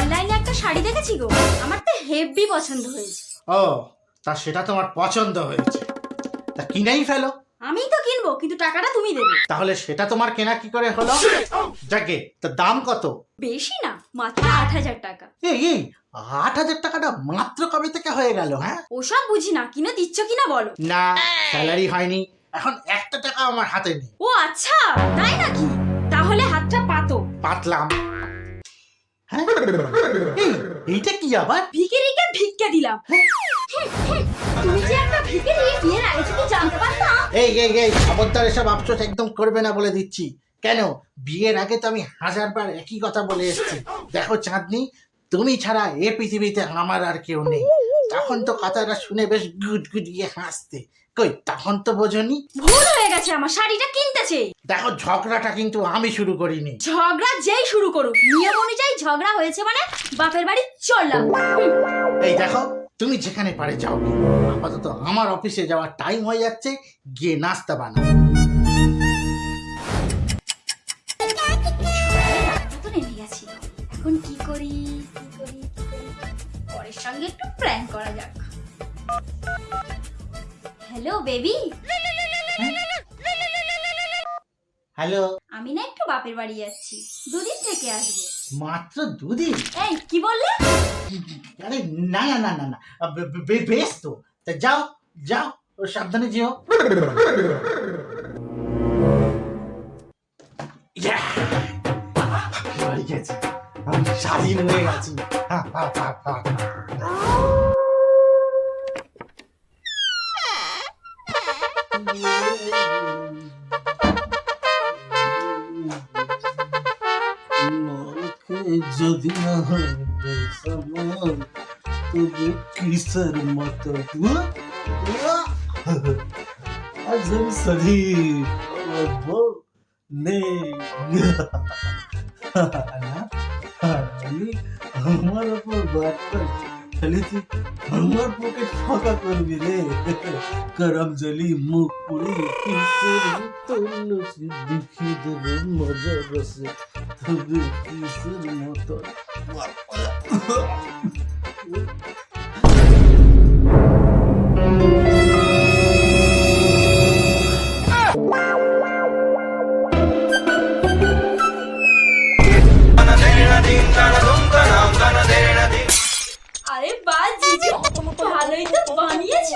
অনলাইনে একটা শাড়ি দেখেছি গো? আমার তো হেভি পছন্দ হয়েছে। ও তা সেটা তোমার পছন্দ হয়েছে। তা কিনেই ফেলো। আমি তো কিনবো কিন্তু টাকাটা তুমি দেবে। তাহলে সেটা তোমার কেনা কি করে হলো? যাকে তা দাম কত? বেশি না মাত্র আট হাজার টাকা। এই এই আট হাজার টাকাটা মাত্র কবে থেকে হয়ে গেল হ্যাঁ? ওসব বুঝি না কিনে দিচ্ছ কিনা বলো? না স্যালারি হয়নি। এখন একটা টাকা আমার হাতে নেই। ও আচ্ছা তাই নাকি? তাহলে হাতটা পাতো। পাতলাম। হ্যাঁ? এইটা কি আবার? দিলাম। হ্যাঁ? এসব একদম করবে না বলে দিচ্ছি। কেন? বিয়ের আগে তো আমি হাজারবার একই কথা বলে এসেছি। দেখো চাঁদনি তুমি ছাড়া এ পৃথিবীতে আমার আর কেউ নেই। তখন তো কথাটা শুনে বেশ গুদগুদিয়ে হাসতে। কই তখন তো বোঝনি? ভুল হয়ে গেছে আমার শাড়িটা কিনতেছে। দেখো ঝগড়াটা কিন্তু আমি শুরু করিনি। ঝগড়া যেই শুরু করুক নিয়ম অনুযায়ী ঝগড়া হয়েছে মানে বাপের বাড়ি চললাম। এই দেখো তুমি যেখানে পারে যাও আপাতত আমার অফিসে যাওয়ার টাইম হয়ে যাচ্ছে গিয়ে নাস্তা বানা এখন কি করি কি করি সঙ্গে একটু প্র্যাঙ্ক করা যাক। হ্যালো বেবি হ্যালো আমি না একটু বাপের বাড়ি যাচ্ছি। দুদিন থেকে আসব। মাত্র দুদিন? এই কি বললে? আরে না না না না না। বেশ তো তা যাও যাও সাবধানে যেও। স্বাধীন হয়ে গেছি যদি না হয় সমান তবে কিসের মতো আজ আমি সরি নেই খালি আমার উপর বারবার খালি তুই আমার পকেট ফাঁকা করবি রে কারাম জলি মুখ পুড়ে কিসের তন্ন দুঃখী দেব মজা রসে তবে কিসের মতন 歩いた場合でし